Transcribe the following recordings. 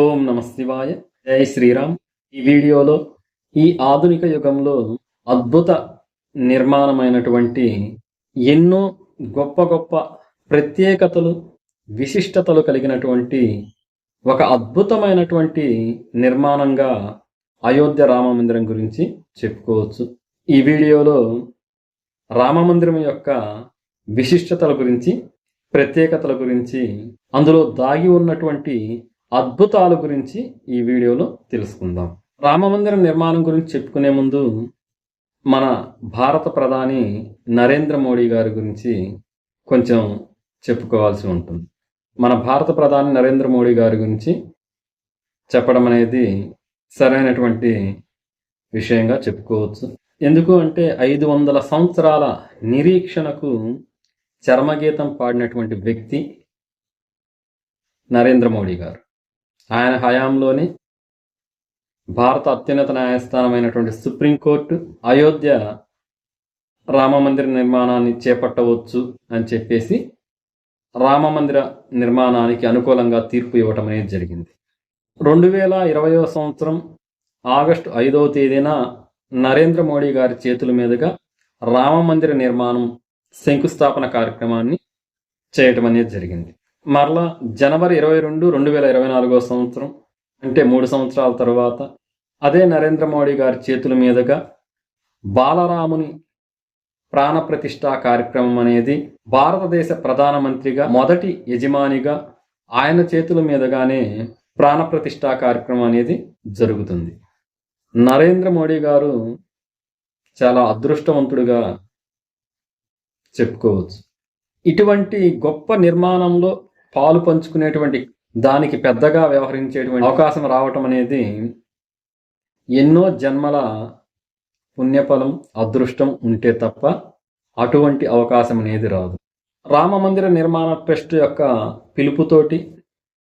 ఓం నమ శివాయ జై శ్రీరామ్. ఈ వీడియోలో ఈ ఆధునిక యుగంలో అద్భుత నిర్మాణమైనటువంటి ఎన్నో గొప్ప గొప్ప ప్రత్యేకతలు విశిష్టతలు కలిగినటువంటి ఒక అద్భుతమైనటువంటి నిర్మాణంగా అయోధ్య రామ మందిరం గురించి చెప్పుకోవచ్చు. ఈ వీడియోలో రామ మందిరం యొక్క విశిష్టతల గురించి ప్రత్యేకతల గురించి అందులో దాగి ఉన్నటువంటి అద్భుతాల గురించి ఈ వీడియోలో తెలుసుకుందాం. రామమందిర నిర్మాణం గురించి చెప్పుకునే ముందు మన భారత ప్రధాని నరేంద్ర మోడీ గారి గురించి కొంచెం చెప్పుకోవాల్సి ఉంటుంది. మన భారత ప్రధాని నరేంద్ర మోడీ గారి గురించి చెప్పడం అనేది సరైనటువంటి విషయంగా చెప్పుకోవచ్చు. ఎందుకు అంటే ఐదు వందల సంవత్సరాల నిరీక్షణకు చర్మగీతం పాడినటువంటి వ్యక్తి నరేంద్ర మోడీ గారు. ఆయన హయాంలోనే భారత అత్యున్నత న్యాయస్థానమైనటువంటి సుప్రీంకోర్టు అయోధ్య రామమందిర నిర్మాణాన్ని చేపట్టవచ్చు అని చెప్పేసి రామమందిర నిర్మాణానికి అనుకూలంగా తీర్పు ఇవ్వటం అనేది జరిగింది. రెండు వేల ఇరవయో సంవత్సరం ఆగస్టు ఐదవ తేదీన నరేంద్ర మోడీ గారి చేతుల మీదుగా రామమందిర నిర్మాణం శంకుస్థాపన కార్యక్రమాన్ని చేయటం అనేది జరిగింది. మరలా జనవరి ఇరవై రెండు రెండు వేల ఇరవై నాలుగో సంవత్సరం అంటే మూడు సంవత్సరాల తర్వాత అదే నరేంద్ర మోడీ గారి చేతుల మీదుగా బాలరాముని ప్రాణప్రతిష్ఠా కార్యక్రమం అనేది భారతదేశ ప్రధానమంత్రిగా మొదటి యజమానిగా ఆయన చేతుల మీదుగానే ప్రాణప్రతిష్ఠా కార్యక్రమం అనేది జరుగుతుంది. నరేంద్ర మోడీ గారు చాలా అదృష్టవంతుడుగా చెప్పుకోవచ్చు. ఇటువంటి గొప్ప నిర్మాణంలో పాలు పంచుకునేటువంటి దానికి పెద్దగా వ్యవహరించేటువంటి అవకాశం రావటం అనేది ఎన్నో జన్మల పుణ్యఫలం అదృష్టం ఉంటే తప్ప అటువంటి అవకాశం అనేది రాదు. రామ మందిర నిర్మాణ ట్రస్ట్ యొక్క పిలుపుతోటి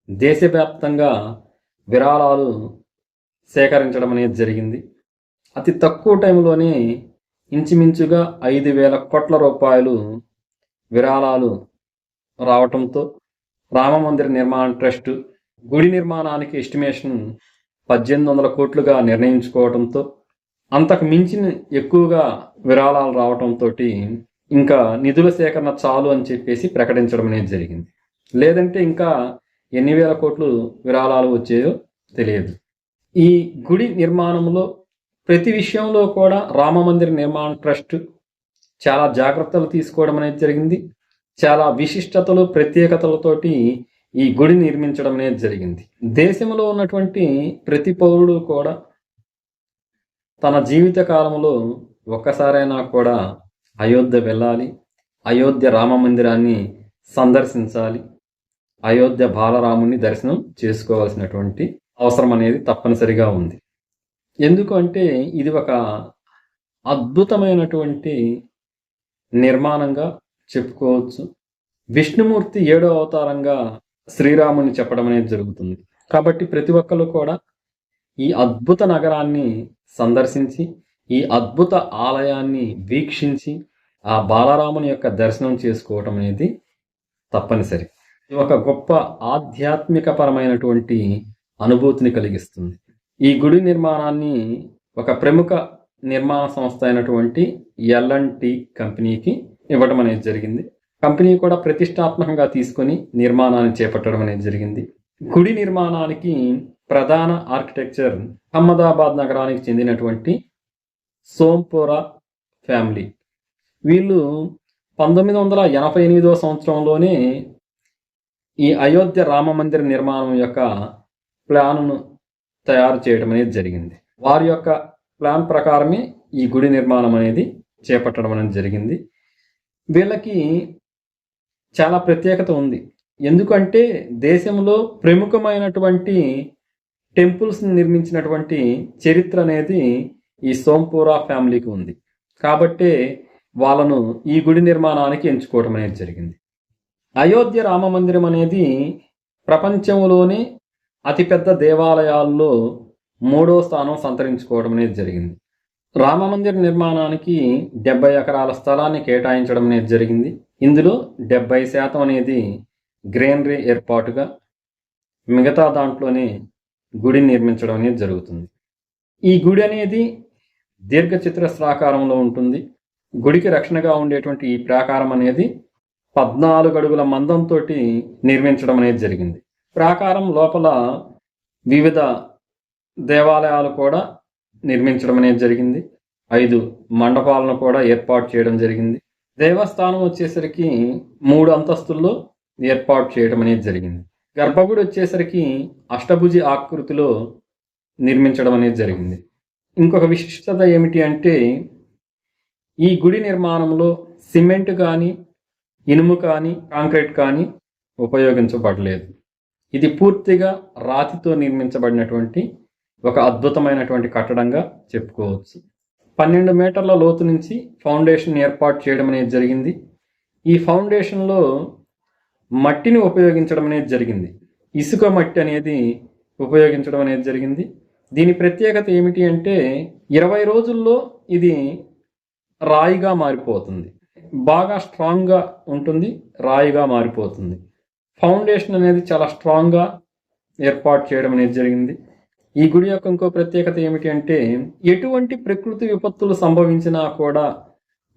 దేశవ్యాప్తంగా విరాళాలు సేకరించడం అనేది జరిగింది. అతి తక్కువ టైంలోనే ఇంచుమించుగా ఐదు వేల కోట్ల రూపాయలు విరాళాలు రావటంతో రామమందిర నిర్మాణ ట్రస్ట్ గుడి నిర్మాణానికి ఎస్టిమేషన్ పద్దెనిమిది వందల కోట్లుగా నిర్ణయించుకోవడంతో అంతకు మించిన ఎక్కువగా విరాళాలు రావటంతో ఇంకా నిధుల సేకరణ చాలు అని చెప్పేసి ప్రకటించడం అనేది జరిగింది. లేదంటే ఇంకా ఎన్ని వేల కోట్లు విరాళాలు వచ్చాయో తెలియదు. ఈ గుడి నిర్మాణంలో ప్రతి విషయంలో కూడా రామమందిర నిర్మాణ ట్రస్ట్ చాలా జాగ్రత్తలు తీసుకోవడం అనేది జరిగింది. చాలా విశిష్టతలు ప్రత్యేకతలతోటి ఈ గుడి నిర్మించడం అనేది జరిగింది. దేశంలో ఉన్నటువంటి ప్రతి పౌరుడు కూడా తన జీవిత కాలంలో ఒక్కసారైనా కూడా అయోధ్య వెళ్ళాలి అయోధ్య రామ మందిరాన్ని సందర్శించాలి అయోధ్య బాలరాముని దర్శనం చేసుకోవాల్సినటువంటి అవసరం అనేది తప్పనిసరిగా ఉంది. ఎందుకంటే ఇది ఒక అద్భుతమైనటువంటి నిర్మాణంగా చెప్పుకోవచ్చు. విష్ణుమూర్తి ఏడో అవతారంగా శ్రీరాముని చెప్పడం అనేది జరుగుతుంది. కాబట్టి ప్రతి ఒక్కరు కూడా ఈ అద్భుత నగరాన్ని సందర్శించి ఈ అద్భుత ఆలయాన్ని వీక్షించి ఆ బాలరాముని యొక్క దర్శనం చేసుకోవటం అనేది తప్పనిసరి. ఇది ఒక గొప్ప ఆధ్యాత్మిక పరమైనటువంటి అనుభూతిని కలిగిస్తుంది. ఈ గుడి నిర్మాణాన్ని ఒక ప్రముఖ నిర్మాణ సంస్థ అయినటువంటి ఎల్ఎన్టి కంపెనీకి ఇవ్వడం అనేది జరిగింది. కంపెనీ కూడా ప్రతిష్టాత్మకంగా తీసుకొని నిర్మాణాన్ని చేపట్టడం అనేది జరిగింది. గుడి నిర్మాణానికి ప్రధాన ఆర్కిటెక్చర్ అహ్మదాబాద్ నగరానికి చెందినటువంటి సోంపోరా ఫ్యామిలీ. వీళ్ళు పంతొమ్మిది వందల ఎనభై ఎనిమిదవ సంవత్సరంలోనే ఈ అయోధ్య రామ మందిర నిర్మాణం యొక్క ప్లాన్ను తయారు చేయడం అనేది జరిగింది. వారి యొక్క ప్లాన్ ప్రకారమే ఈ గుడి నిర్మాణం అనేది చేపట్టడం అనేది జరిగింది. వీళ్ళకి చాలా ప్రత్యేకత ఉంది. ఎందుకంటే దేశంలో ప్రముఖమైనటువంటి టెంపుల్స్ నిర్మించినటువంటి చరిత్ర అనేది ఈ సోంపూరా ఫ్యామిలీకి ఉంది. కాబట్టే వాళ్ళను ఈ గుడి నిర్మాణానికి ఎంచుకోవడం అనేది జరిగింది. అయోధ్య రామ మందిరం అనేది ప్రపంచంలోనే అతిపెద్ద దేవాలయాల్లో మూడో స్థానం సంతరించుకోవడం అనేది జరిగింది. రామ మందిర నిర్మాణానికి డెబ్బై ఎకరాల స్థలాన్ని కేటాయించడం అనేది జరిగింది. ఇందులో డెబ్బై శాతం అనేది గ్రీనరీ ఏర్పాటుగా మిగతా దాంట్లోనే గుడి నిర్మించడం అనేది జరుగుతుంది. ఈ గుడి అనేది దీర్ఘచిత్రస్రాకారంలో ఉంటుంది. గుడికి రక్షణగా ఉండేటువంటి ఈ ప్రాకారం అనేది పద్నాలుగు అడుగుల మందంతో నిర్మించడం అనేది జరిగింది. ప్రాకారం లోపల వివిధ దేవాలయాలు కూడా నిర్మించడం అనేది జరిగింది. ఐదు మండపాలను కూడా ఏర్పాటు చేయడం జరిగింది. దేవస్థానం వచ్చేసరికి మూడు అంతస్తుల్లో ఏర్పాటు చేయడం అనేది జరిగింది. గర్భగుడి వచ్చేసరికి అష్టభుజి ఆకృతిలో నిర్మించడం అనేది జరిగింది. ఇంకొక విశిష్టత ఏమిటి అంటే ఈ గుడి నిర్మాణంలో సిమెంట్ కానీ ఇనుము కానీ కాంక్రీట్ కానీ ఉపయోగించబడలేదు. ఇది పూర్తిగా రాతితో నిర్మించబడినటువంటి ఒక అద్భుతమైనటువంటి కట్టడంగా చెప్పుకోవచ్చు. పన్నెండు మీటర్ల లోతు నుంచి ఫౌండేషన్ ఏర్పాటు చేయడం అనేది జరిగింది. ఈ ఫౌండేషన్లో మట్టిని ఉపయోగించడం అనేది జరిగింది. ఇసుక మట్టి అనేది ఉపయోగించడం అనేది జరిగింది. దీని ప్రత్యేకత ఏమిటి అంటే ఇరవై రోజుల్లో ఇది రాయిగా మారిపోతుంది. బాగా స్ట్రాంగ్గా ఉంటుంది రాయిగా మారిపోతుంది. ఫౌండేషన్ అనేది చాలా స్ట్రాంగ్గా ఏర్పాటు చేయడం అనేది జరిగింది. ఈ గుడి యొక్క ఇంకో ప్రత్యేకత ఏమిటి అంటే ఎటువంటి ప్రకృతి విపత్తులు సంభవించినా కూడా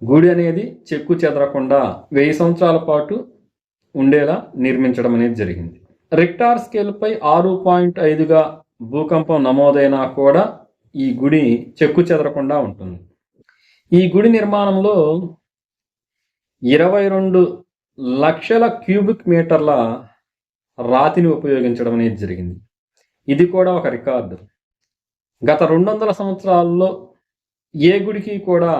గుడి అనేది చెక్కు చెదరకుండా వెయ్యి సంవత్సరాల పాటు ఉండేలా నిర్మించడం అనేది జరిగింది. రిక్టార్ స్కేల్పై ఆరు పాయింట్ ఐదుగా భూకంపం నమోదైనా కూడా ఈ గుడి చెక్కు చెదరకుండా ఉంటుంది. ఈ గుడి నిర్మాణంలో ఇరవై రెండు లక్షల క్యూబిక్ మీటర్ల రాతిని ఉపయోగించడం అనేది జరిగింది. ఇది కూడా ఒక రికార్డు. గత రెండు వందల సంవత్సరాల్లో ఏ గుడికి కూడా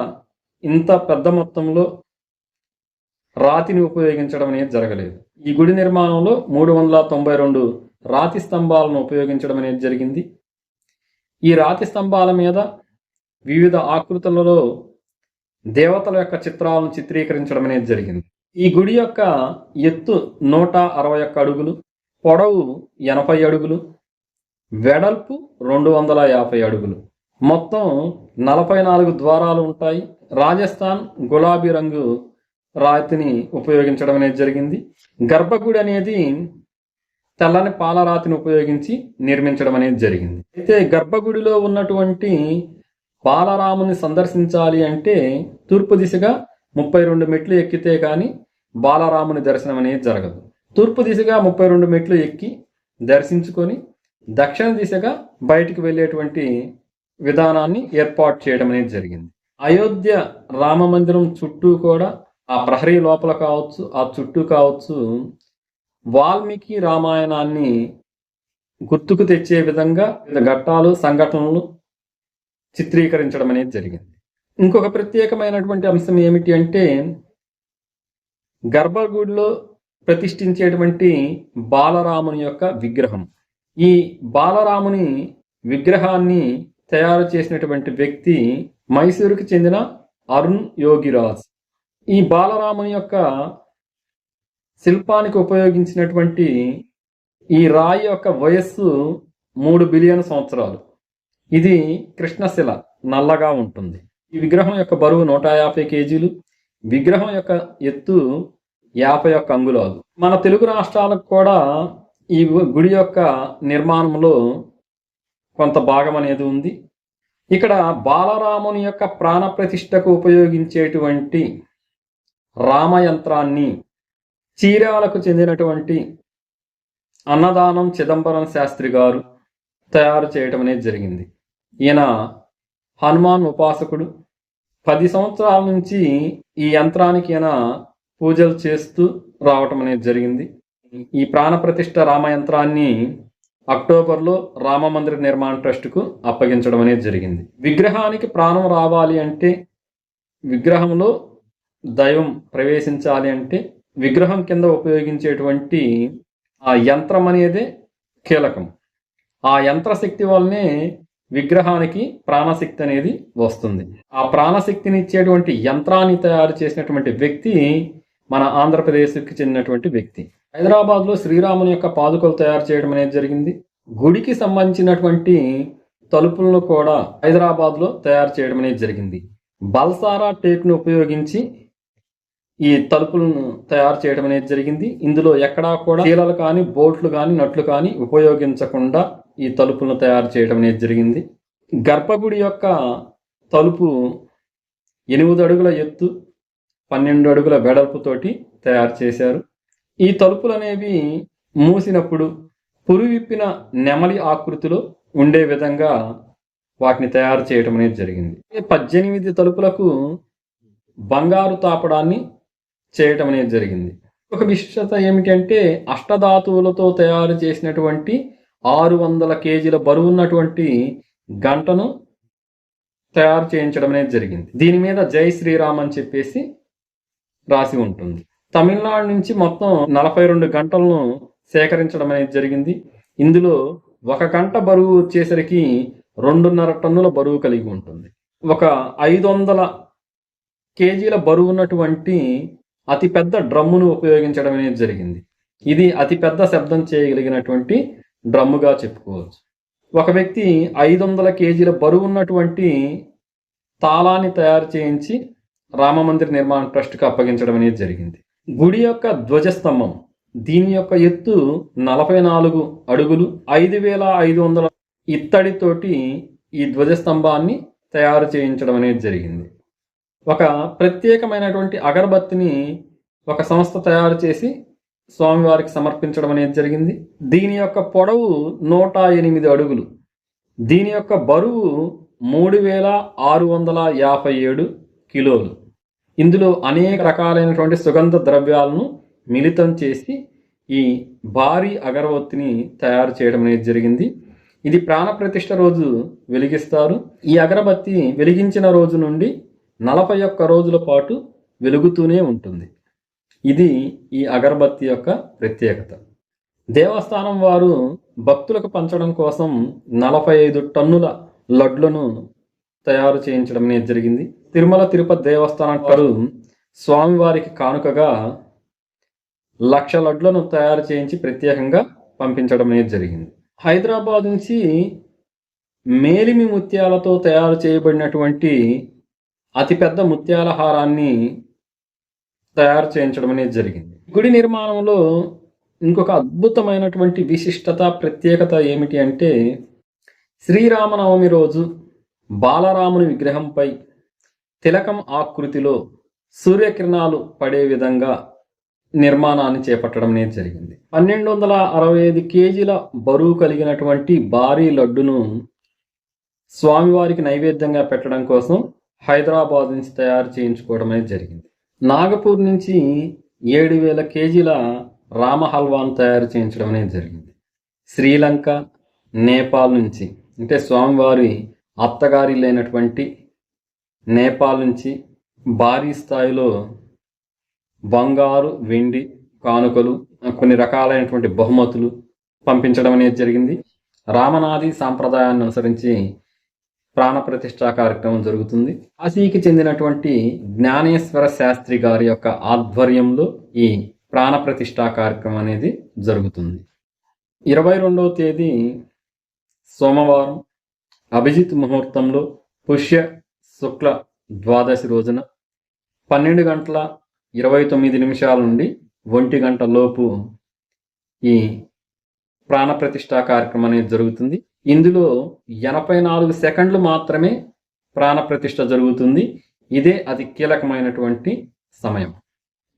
ఇంత పెద్ద మొత్తంలో రాతిని ఉపయోగించడం అనేది జరగలేదు. ఈ గుడి నిర్మాణంలో మూడు వందల తొంభై రెండు రాతి స్తంభాలను ఉపయోగించడం అనేది జరిగింది. ఈ రాతి స్తంభాల మీద వివిధ ఆకృతులలో దేవతల యొక్క చిత్రాలను చిత్రీకరించడం అనేది జరిగింది. ఈ గుడి యొక్క ఎత్తు నూట అరవై ఒక్క అడుగులు పొడవు ఎనభై అడుగులు వెడల్పు రెండు వందల యాభై అడుగులు. మొత్తం నలభై నాలుగు ద్వారాలు ఉంటాయి. రాజస్థాన్ గులాబీ రంగు రాతిని ఉపయోగించడం అనేది జరిగింది. గర్భగుడి అనేది తెల్లని పాలరాతిని ఉపయోగించి నిర్మించడం అనేది జరిగింది. అయితే గర్భగుడిలో ఉన్నటువంటి బాలరాముని సందర్శించాలి అంటే తూర్పు దిశగా ముప్పై రెండు మెట్లు ఎక్కితే కానీ బాలరాముని దర్శనం అనేది జరగదు. తూర్పు దిశగా ముప్పై రెండు మెట్లు ఎక్కి దర్శించుకొని దక్షిణ దిశగా బయటికి వెళ్ళేటువంటి విధానాన్ని ఏర్పాటు చేయడం అనేది జరిగింది. అయోధ్య రామ మందిరం చుట్టూ కూడా ఆ ప్రహరీ లోపల కావచ్చు ఆ చుట్టూ కావచ్చు వాల్మీకి రామాయణాన్ని గుర్తుకు తెచ్చే విధంగా వివిధ ఘట్టాలు సంఘటనలు చిత్రీకరించడం అనేది జరిగింది. ఇంకొక ప్రత్యేకమైనటువంటి అంశం ఏమిటి అంటే గర్భగుడిలో ప్రతిష్ఠించేటువంటి బాలరాముని యొక్క విగ్రహం. ఈ బాలరాముని విగ్రహాన్ని తయారు చేసినటువంటి వ్యక్తి మైసూరుకి చెందిన అరుణ్ యోగిరాజ్. ఈ బాలరాముని యొక్క శిల్పానికి ఉపయోగించినటువంటి ఈ రాయి యొక్క వయస్సు మూడు బిలియన్ సంవత్సరాలు. ఇది కృష్ణశిల నల్లగా ఉంటుంది. ఈ విగ్రహం యొక్క బరువు నూట యాభై కేజీలు. విగ్రహం యొక్క ఎత్తు యాభై ఒక్క అంగుళాలు. మన తెలుగు రాష్ట్రాలకు కూడా ఈ గుడి యొక్క నిర్మాణంలో కొంత భాగం అనేది ఉంది. ఇక్కడ బాలరాముని యొక్క ప్రాణప్రతిష్టకు ఉపయోగించేటువంటి రామయంత్రాన్ని చీరాలకు చెందినటువంటి అన్నదానం చిదంబరం శాస్త్రి గారు తయారు చేయటం అనేది జరిగింది. ఈయన హనుమాన్ ఉపాసకుడు. పది సంవత్సరాల నుంచి ఈ యంత్రానికి ఈయన పూజలు చేస్తూ రావటం అనేది జరిగింది. ఈ ప్రాణప్రతిష్ఠ రామ యంత్రాన్ని అక్టోబర్లో రామ మందిర నిర్మాణ ట్రస్ట్కు అప్పగించడం అనేది జరిగింది. విగ్రహానికి ప్రాణం రావాలి అంటే విగ్రహంలో దైవం ప్రవేశించాలి అంటే విగ్రహం కింద ఉపయోగించేటువంటి ఆ యంత్రం అనేదే కీలకం. ఆ యంత్రశక్తి వల్లనే విగ్రహానికి ప్రాణశక్తి అనేది వస్తుంది. ఆ ప్రాణశక్తిని ఇచ్చేటువంటి యంత్రాన్ని తయారు చేసినటువంటి వ్యక్తి మన ఆంధ్రప్రదేశ్కి చెందినటువంటి వ్యక్తి. హైదరాబాద్లో శ్రీరాముని యొక్క పాదుకలు తయారు చేయడం అనేది జరిగింది. గుడికి సంబంధించినటువంటి తలుపులను కూడా హైదరాబాద్లో తయారు చేయడం అనేది జరిగింది. బల్సారా టేక్ను ఉపయోగించి ఈ తలుపులను తయారు చేయడం అనేది జరిగింది. ఇందులో ఎక్కడా కూడా చీలలు కానీ బోట్లు కానీ నట్లు కానీ ఉపయోగించకుండా ఈ తలుపులను తయారు చేయడం అనేది జరిగింది. గర్భగుడి యొక్క తలుపు ఎనిమిది అడుగుల ఎత్తు పన్నెండు అడుగుల వెడల్పుతోటి తయారు చేశారు. ఈ తలుపులు అనేవి మూసినప్పుడు పురువిప్పిన నెమలి ఆకృతిలో ఉండే విధంగా వాటిని తయారు చేయటం అనేది జరిగింది. పద్దెనిమిది తలుపులకు బంగారు తాపడాన్ని చేయటం అనేది జరిగింది. ఒక విశిష్టత ఏమిటంటే అష్టధాతువులతో తయారు చేసినటువంటి ఆరు వందల కేజీల బరువున్నటువంటి గంటను తయారు చేయించడం అనేది జరిగింది. దీని మీద జై శ్రీరామ్ అని చెప్పేసి రాసి ఉంటుంది. తమిళనాడు నుంచి మొత్తం నలభై రెండు గంటలను సేకరించడం అనేది జరిగింది. ఇందులో ఒక గంట బరువు వచ్చేసరికి రెండున్నర టన్నుల బరువు కలిగి ఉంటుంది. ఒక ఐదు వందల కేజీల బరువు ఉన్నటువంటి అతిపెద్ద డ్రమ్మును ఉపయోగించడం అనేది జరిగింది. ఇది అతిపెద్ద శబ్దం చేయగలిగినటువంటి డ్రమ్ముగా చెప్పుకోవచ్చు. ఒక వ్యక్తి ఐదు వందల కేజీల బరువు ఉన్నటువంటి తాళాన్ని తయారు చేయించి రామమందిర నిర్మాణ ట్రస్ట్కి అప్పగించడం అనేది జరిగింది. గుడి యొక్క ధ్వజస్తంభం. దీని యొక్క ఎత్తు నలభై నాలుగు అడుగులు ఐదు వేల ఐదు వందల ఇత్తడితోటి ఈ ధ్వజస్తంభాన్ని తయారు చేయించడం అనేది జరిగింది. ఒక ప్రత్యేకమైనటువంటి అగరబత్తిని ఒక సంస్థ తయారు చేసి స్వామివారికి సమర్పించడం అనేది జరిగింది. దీని యొక్క పొడవు నూట ఎనిమిది అడుగులు. దీని యొక్క బరువు మూడు వేల ఆరు వందల యాభై ఏడు కిలోలు. ఇందులో అనేక రకాలైనటువంటి సుగంధ ద్రవ్యాలను మిళితం చేసి ఈ భారీ అగరబత్తిని తయారు చేయడం అనేది జరిగింది. ఇది ప్రాణప్రతిష్ఠ రోజు వెలిగిస్తారు. ఈ అగరబత్తి వెలిగించిన రోజు నుండి నలభై ఒక్క రోజుల పాటు వెలుగుతూనే ఉంటుంది. ఇది ఈ అగరబత్తి యొక్క ప్రత్యేకత. దేవస్థానం వారు భక్తులకు పంచడం కోసం నలభై ఐదు టన్నుల లడ్లను తయారు చేయించడం అనేది జరిగింది. తిరుమల తిరుపతి దేవస్థానం వారు స్వామివారికి కానుకగా లక్ష లడ్లను తయారు చేయించి ప్రత్యేకంగా పంపించడం అనేది జరిగింది. హైదరాబాద్ నుంచి మేలిమి ముత్యాలతో తయారు చేయబడినటువంటి అతిపెద్ద ముత్యాల హారాన్ని తయారు చేయించడం అనేది జరిగింది. గుడి నిర్మాణంలో ఇంకొక అద్భుతమైనటువంటి విశిష్టత ప్రత్యేకత ఏమిటి అంటే శ్రీరామనవమి రోజు బాలరాముని విగ్రహంపై తిలకం ఆకృతిలో సూర్యకిరణాలు పడే విధంగా నిర్మాణాన్ని చేపట్టడం అనేది జరిగింది. పన్నెండు వందల అరవై ఐదు కేజీల బరువు కలిగినటువంటి భారీ లడ్డును స్వామివారికి నైవేద్యంగా పెట్టడం కోసం హైదరాబాద్ నుంచి తయారు చేయించుకోవడం అనేది జరిగింది. నాగపూర్ నుంచి ఏడు వేల కేజీల రామ హల్వాను తయారు చేయించడం అనేది జరిగింది. శ్రీలంక నేపాల్ నుంచి అంటే స్వామివారి అత్తగారి లేనటువంటి నేపాల్ నుంచి భారీ స్థాయిలో బంగారు వెండి కానుకలు కొన్ని రకాలైనటువంటి బహుమతులు పంపించడం అనేది జరిగింది. రామనాది సాంప్రదాయాన్ని అనుసరించి ప్రాణప్రతిష్ఠా కార్యక్రమం జరుగుతుంది. కాశీకి చెందినటువంటి జ్ఞానేశ్వర శాస్త్రి గారి యొక్క ఆధ్వర్యంలో ఈ ప్రాణప్రతిష్ఠా కార్యక్రమం అనేది జరుగుతుంది. ఇరవై రెండవ తేదీ సోమవారం అభిజిత్ ముహూర్తంలో పుష్య శుక్ల ద్వాదశి రోజున పన్నెండు గంటల ఇరవై తొమ్మిది నిమిషాల నుండి ఒంటి గంట లోపు ఈ ప్రాణప్రతిష్ఠ కార్యక్రమం అనేది జరుగుతుంది. ఇందులో ఎనభై నాలుగు సెకండ్లు మాత్రమే ప్రాణప్రతిష్ఠ జరుగుతుంది. ఇదే అతి కీలకమైనటువంటి సమయం.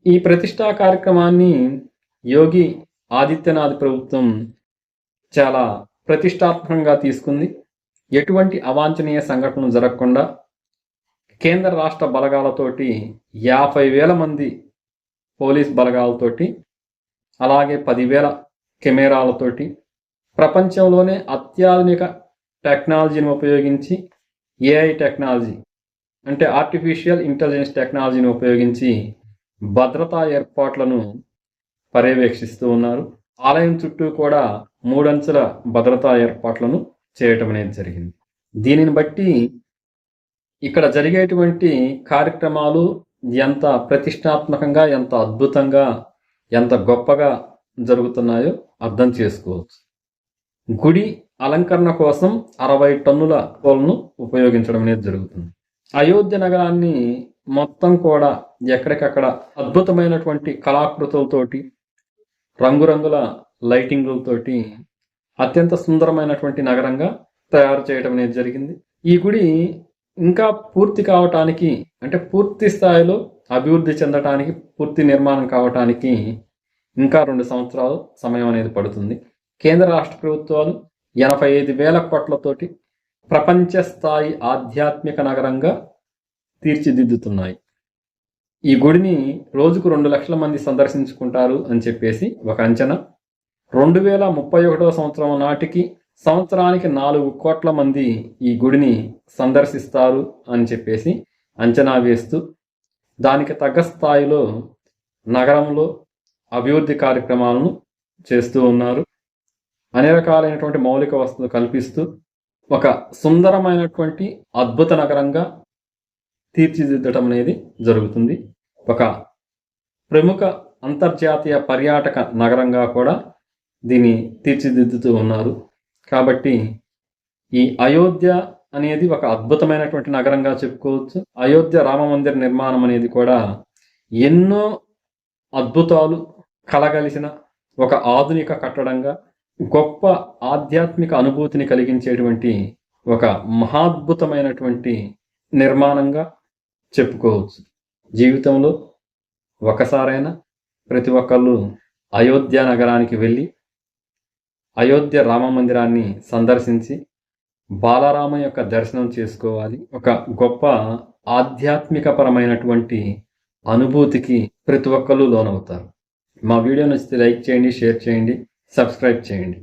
ఈ ప్రతిష్టా కార్యక్రమాన్ని యోగి ఆదిత్యనాథ్ ప్రభుత్వం చాలా ప్రతిష్టాత్మకంగా తీసుకుంది. ఎటువంటి అవాంఛనీయ సంఘటనలు జరగకుండా కేంద్ర రాష్ట్ర బలగాలతోటి యాభై వేల మంది పోలీస్ బలగాలతోటి అలాగే పదివేల కెమెరాలతోటి ప్రపంచంలోనే అత్యాధునిక టెక్నాలజీని ఉపయోగించి ఏఐ టెక్నాలజీ అంటే ఆర్టిఫిషియల్ ఇంటెలిజెన్స్ టెక్నాలజీని ఉపయోగించి భద్రతా ఏర్పాట్లను పర్యవేక్షిస్తూ ఉన్నారు. ఆలయం చుట్టూ కూడా మూడంచెల భద్రతా ఏర్పాట్లను చేయటం అనేది జరిగింది. దీనిని బట్టి ఇక్కడ జరిగేటువంటి కార్యక్రమాలు ఎంత ప్రతిష్టాత్మకంగా ఎంత అద్భుతంగా ఎంత గొప్పగా జరుగుతున్నాయో అర్థం చేసుకోవచ్చు. గుడి అలంకరణ కోసం అరవై టన్నుల పూలను ఉపయోగించడం అనేది జరుగుతుంది. అయోధ్య నగరాన్ని మొత్తం కూడా ఎక్కడికక్కడ అద్భుతమైనటువంటి కళాకృతులతోటి రంగురంగుల లైటింగులతోటి అత్యంత సుందరమైనటువంటి నగరంగా తయారు చేయడం అనేది జరిగింది. ఈ గుడి ఇంకా పూర్తి కావటానికి అంటే పూర్తి స్థాయిలో అభివృద్ధి చెందటానికి పూర్తి నిర్మాణం కావటానికి ఇంకా రెండు సంవత్సరాలు సమయం అనేది పడుతుంది. కేంద్ర రాష్ట్ర ప్రభుత్వాలు ఎనభై ఐదు వేల కోట్లతోటి ప్రపంచ స్థాయి ఆధ్యాత్మిక నగరంగా తీర్చిదిద్దుతున్నాయి. ఈ గుడిని రోజుకు రెండు లక్షల మంది సందర్శించుకుంటారు అని చెప్పేసి ఒక అంచనా. రెండు వేల ముప్పై ఒకటవ సంవత్సరం నాటికి సంవత్సరానికి నాలుగు కోట్ల మంది ఈ గుడిని సందర్శిస్తారు అని చెప్పేసి అంచనా వేస్తూ దానికి తగ్గ స్థాయిలో నగరంలో అభివృద్ధి కార్యక్రమాలను చేస్తూ ఉన్నారు. అన్ని రకాలైనటువంటి మౌలిక వసతులు కల్పిస్తూ ఒక సుందరమైనటువంటి అద్భుత నగరంగా తీర్చిదిద్దటం అనేది జరుగుతుంది. ఒక ప్రముఖ అంతర్జాతీయ పర్యాటక నగరంగా కూడా దీన్ని తీర్చిదిద్దుతూ ఉన్నారు. కాబట్టి ఈ అయోధ్య అనేది ఒక అద్భుతమైనటువంటి నగరంగా చెప్పుకోవచ్చు. అయోధ్య రామ మందిర నిర్మాణం అనేది కూడా ఎన్నో అద్భుతాలు కలగలిసిన ఒక ఆధునిక కట్టడంగా గొప్ప ఆధ్యాత్మిక అనుభూతిని కలిగించేటువంటి ఒక మహాద్భుతమైనటువంటి నిర్మాణంగా చెప్పుకోవచ్చు. జీవితంలో ఒకసారైనా ప్రతి ఒక్కళ్ళు అయోధ్య నగరానికి వెళ్ళి అయోధ్య రామ మందిరాన్ని సందర్శించి బాలరామ యొక్క దర్శనం చేసుకోవాలి. ఒక గొప్ప ఆధ్యాత్మికపరమైనటువంటి అనుభూతికి ప్రతి ఒక్కరూ లోనవుతారు. మా వీడియో నచ్చితే లైక్ చేయండి షేర్ చేయండి సబ్స్క్రైబ్ చేయండి.